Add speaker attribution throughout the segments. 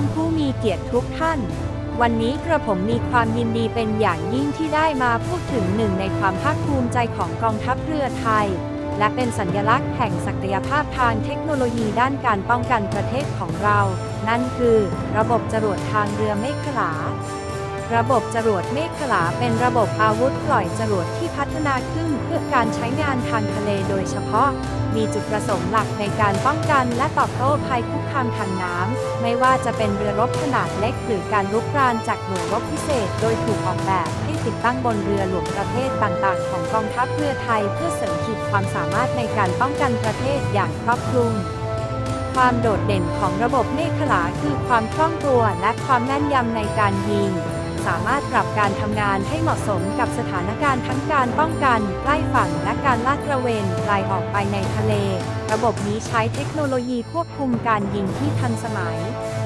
Speaker 1: านผู้มีเกียรติทุกท่าน วันนี้กระผมมีความยินดีเป็นอย่างยิ่งที่ได้มาพูดถึงหนึ่งในความภาคภูมิใจของกองทัพเรือไทย และเป็นสัญลักษณ์แห่งศักยภาพทางเทคโนโลยีด้านการป้องกันประเทศของเรา นั่นคือ ระบบจรวดทางเรือเมฆขลา ระบบจรวดเมฆขลาเป็นระบบอาวุธปล่อยจรวดที่พัฒนาขึ้นเพื่อการใช้งานทางทะเลโดยเฉพาะ มีจุดประสงค์หลักในการป้องกันและตอบโต้ภัยคุกคามทางน้ำ ไม่ว่าจะเป็นเรือรบขนาดเล็ก หรือการรุกรานจากหน่วยรบพิเศษ โดยถูกออกแบบให้ติดตั้งบนเรือหลวงประเภทต่างๆ ของกองทัพเรือไทย เพื่อเสริมขีดความสามารถในการป้องกันประเทศอย่างครอบคลุมความโดดเด่นของระบบเมฆขลาคือความคล่องตัวและความแม่นยำในการยิง สามารถปรับการทำงานให้เหมาะสมกับสถานการณ์ทั้งการป้องกันใกล้ฝั่งและการลาดตระเวนไกลออกไปในทะเล ระบบนี้ใช้เทคโนโลยีควบคุมการยิงที่ทันสมัย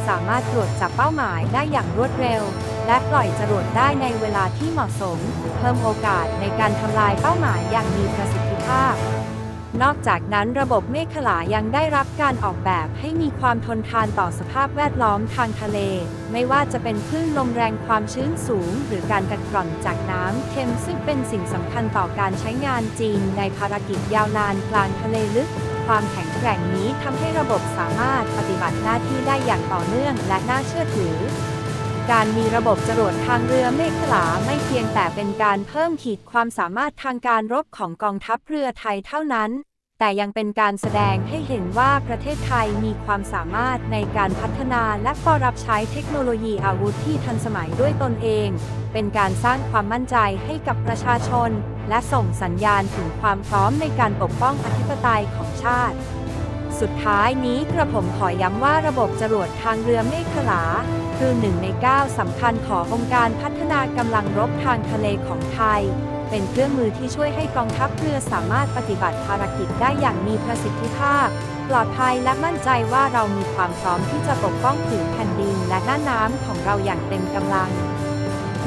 Speaker 1: สามารถตรวจจับเป้าหมายได้อย่างรวดเร็ว และปล่อยจรวดได้ในเวลาที่เหมาะสม เพิ่มโอกาสในการทำลายเป้าหมายอย่างมีประสิทธิภาพ นอกจากนั้นระบบเมฆขลายังได้รับการออกแบบให้มีความทนทานต่อสภาพแวดล้อมทางทะเล ไม่ว่าจะเป็นคลื่นลมแรงความชื้นสูง หรือการกัดกร่อนจากน้ำเค็มซึ่งเป็นสิ่งสำคัญต่อการใช้งานจริงในภารกิจยาวนานกลางทะเลลึกความแข็งแกร่งนี้ทำให้ระบบสามารถปฏิบัติหน้าที่ได้อย่างต่อเนื่องและน่าเชื่อถือ การมีระบบจรวดทางเรือเมฆลาไม่เพียงแต่เป็นการเพิ่มขีดความสามารถทางการรบของกองทัพเรือไทยเท่านั้น แต่ยังเป็นการแสดงให้เห็นว่าประเทศไทยมีความสามารถในการพัฒนาและก็รับใช้เทคโนโลยีอาวุธที่ทันสมัยด้วยตนเอง เป็นการสร้างความมั่นใจให้กับประชาชน และส่งสัญญาณถึงความพร้อมในการปกป้องอธิปไตยของชาติ สุดท้ายนี้กระผมขอย้ำว่าระบบจรวดทางเรือเมฆขลา คือหนึ่งในก้าสำคัญขององค์การพัฒนากำลังรบทางทะเลของไทย เป็นเครื่องมือที่ช่วยให้กองทัพเรือสามารถปฏิบัติภารกิจได้อย่างมีประสิทธิภาพ ปลอดภัยและมั่นใจว่าเรามีความพร้อมที่จะปกป้องผืนแผ่นดินและน่านน้ำของเราอย่างเต็มกำลัง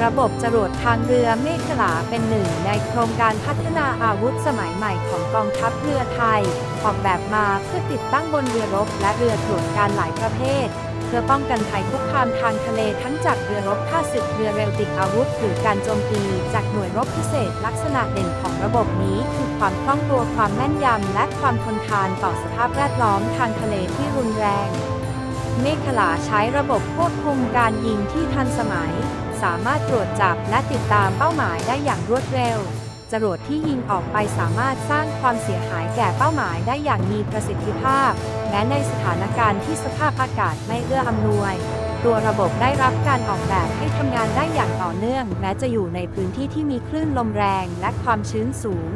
Speaker 1: ระบบจรวดทางเรือเมฆลาเป็นหนึ่งในโครงการพัฒนาอาวุธสมัยใหม่ของกองทัพเรือไทย ออกแบบมาเพื่อติดตั้งบนเรือรบและเรือตรวจการหลายประเภท เพื่อป้องกันภัยคุกคามทางทะเลทั้งจากเรือรบข้าศึกเรือเร็วติดอาวุธ หรือการโจมตีจากหน่วยรบพิเศษ ลักษณะเด่นของระบบนี้คือความคล่องตัวความแม่นยำและความทนทานต่อสภาพแวดล้อมทางทะเลที่รุนแรงเมฆลาใช้ระบบควบคุมการยิงที่ทันสมัย สามารถตรวจจับและติดตามเป้าหมายได้อย่างรวดเร็ว จรวดที่ยิงออกไปสามารถสร้างความเสียหายแก่เป้าหมายได้อย่างมีประสิทธิภาพ แม้ในสถานการณ์ที่สภาพอากาศไม่เอื้ออำนวย ตัวระบบได้รับการออกแบบให้ทำงานได้อย่างต่อเนื่อง แม้จะอยู่ในพื้นที่ที่มีคลื่นลมแรงและความชื้นสูง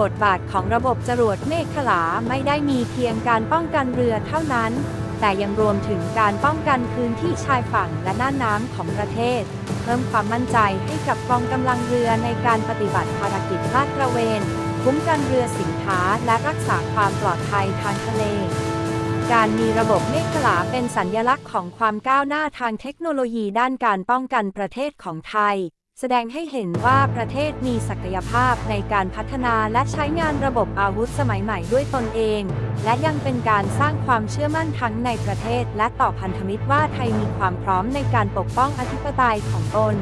Speaker 1: บทบาทของระบบจรวดเมฆขลาไม่ได้มีเพียงการป้องกันเรือเท่านั้น แต่ยังรวมถึงการป้องกันพื้นที่ชายฝั่งและหน่าน้ำของประเทศ เพิ่มความมั่นใจให้กับกองกำลังเรือในการปฏิบัติภารกิจลาดตระเวนคุ้มกันเรือสินค้าและรักษาความปลอดภัยทางทะเล การมีระบบเมฆขลาเป็นสัญญลักษณ์ของความก้าวหน้าทางเทคโนโลยีด้านการป้องกันประเทศของไทย แสดงให้เห็นว่าประเทศมีศักยภาพในการพัฒนาและใช้งานระบบอาวุธสมัยใหม่ด้วยตนเอง และยังเป็นการสร้างความเชื่อมั่นทั้งในประเทศ และต่อพันธมิตรว่าไทยมีความพร้อมในการปกป้องอธิปไตยของตน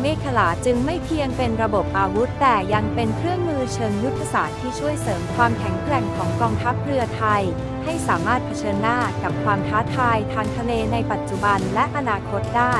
Speaker 1: เมฆลาจึงไม่เพียงเป็นระบบอาวุธแต่ยังเป็นเครื่องมือเชิงยุทธศาสตร์ที่ช่วยเสริมความแข็งแกร่งของกองทัพเรือไทย ให้สามารถเผชิญหน้ากับความท้าทายทางทะเลในปัจจุบันและอนาคตได้